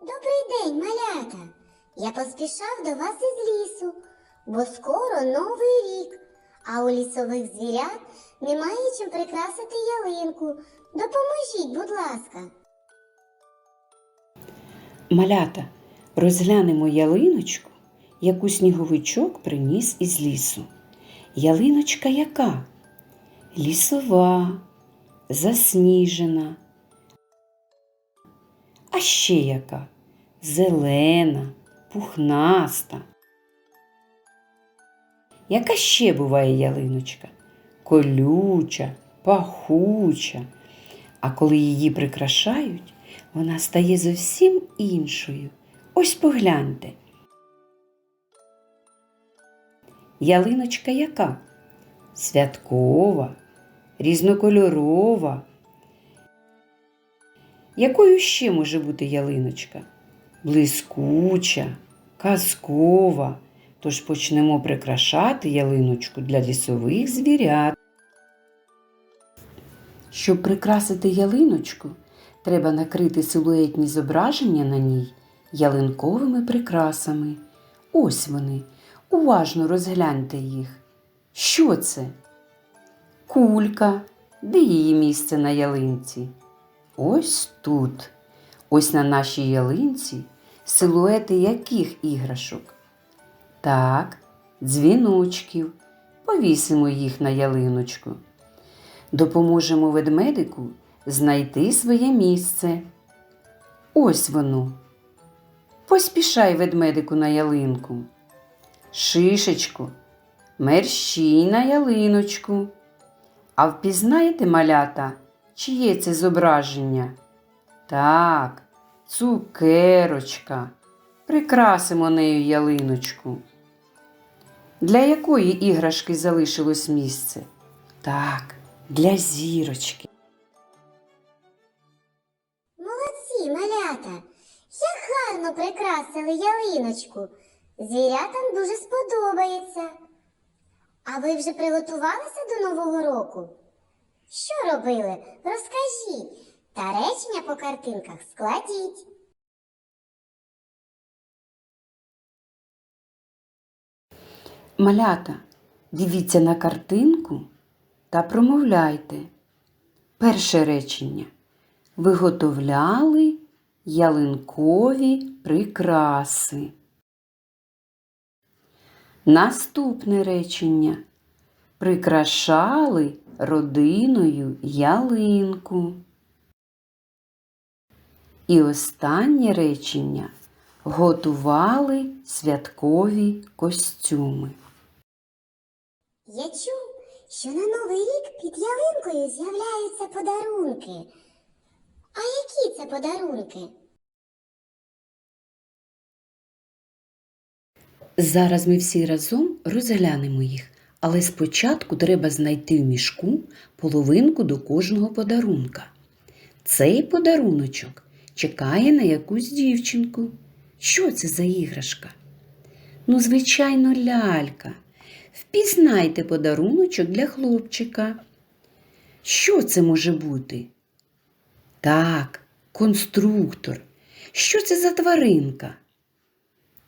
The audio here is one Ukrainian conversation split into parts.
Добрий день, малята! Я поспішав до вас із лісу, бо скоро новий рік, а у лісових звірят немає чим прикрасити ялинку. Допоможіть, будь ласка. Малята, розглянемо ялиночку, яку сніговичок приніс із лісу. Ялиночка яка? Лісова, засніжена. А ще яка? Зелена, пухнаста. Яка ще буває ялиночка? Колюча, пахуча. А коли її прикрашають, вона стає зовсім іншою. Ось погляньте. Ялиночка яка? Святкова, різнокольорова. Якою ще може бути ялиночка? Блискуча, казкова. Тож почнемо прикрашати ялиночку для лісових звірят. Щоб прикрасити ялиночку, треба накрити силуетні зображення на ній ялинковими прикрасами. Ось вони. Уважно розгляньте їх. Що це? Кулька. Де її місце на ялинці? Ось тут. Ось на нашій ялинці силуети яких іграшок? Так, дзвіночків. Повісимо їх на ялиночку. Допоможемо ведмедику знайти своє місце. Ось воно. Поспішай ведмедику на ялинку. Шишечку, мерщій на ялиночку. А впізнаєте, малята, чиє це зображення? Так, цукерочка. Прикрасимо нею ялиночку. Для якої іграшки залишилось місце? Так, для зірочки. Молодці, малята! Як гарно прикрасили ялиночку. Звірятам дуже сподобається. А ви вже приготувалися до Нового року? Що робили? Розкажіть. Та речення по картинках складіть. Малята, дивіться на картинку та промовляйте. Перше речення. Виготовляли ялинкові прикраси. Наступне речення. Прикрашали родиною ялинку. І останнє речення. Готували святкові костюми. Я чув, що на Новий рік під ялинкою з'являються подарунки. А які це подарунки? Зараз ми всі разом розглянемо їх, але спочатку треба знайти в мішку половинку до кожного подарунка. Цей подаруночок чекає на якусь дівчинку. Що це за іграшка? Ну, звичайно, лялька. Впізнайте подаруночок для хлопчика. Що це може бути? Так, конструктор. Що це за тваринка?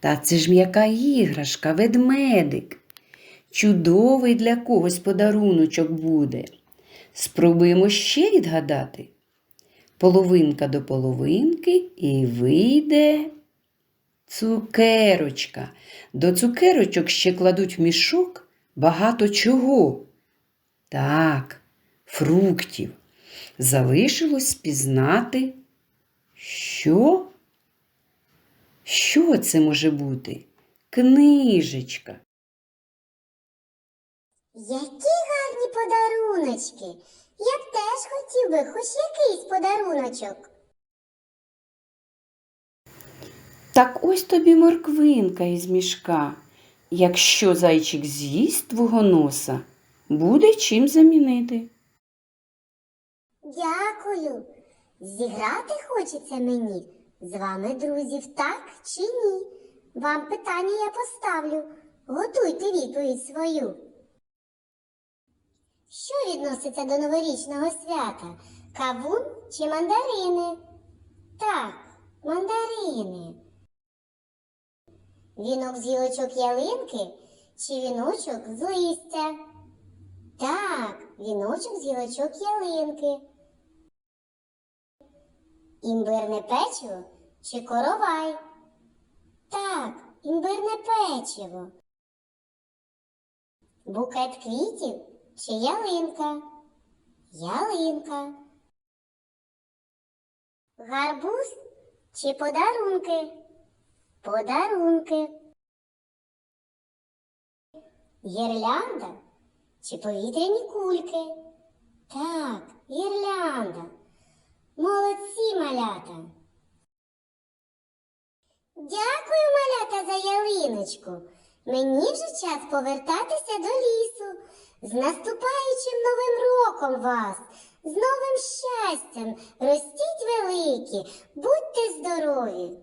Та це ж м'яка іграшка, ведмедик. Чудовий для когось подаруночок буде. Спробуємо ще відгадати. Половинка до половинки і вийде цукерочка. До цукерочок ще кладуть в мішок багато чого. Так, фруктів. Залишилось спізнати. Що? Що це може бути? Книжечка. Які гарні подаруночки! Я б теж хотів би хоч якийсь подаруночок. Так ось тобі морквинка із мішка. Якщо зайчик з'їсть твого носа, буде чим замінити. Дякую. Зіграти хочеться мені. З вами, друзів, так чи ні? Вам питання я поставлю. Готуйте відповідь свою. Що відноситься до новорічного свята? Кавун чи мандарини? Так, мандарини. Вінок з гілочок ялинки чи віночок з листя? Так, віночок з гілочок ялинки. Імбирне печиво чи коровай? Так, імбирне печиво. Букет квітів чи ялинка? Ялинка. Гарбуз чи подарунки? Подарунки. Гірлянда чи повітряні кульки? Так, гірлянда. Молодці, малята. Дякую, малята, за ялиночку. Мені вже час повертатися до лісу. З наступаючим новим роком вас, з новим щастям. Ростіть великі, будьте здорові.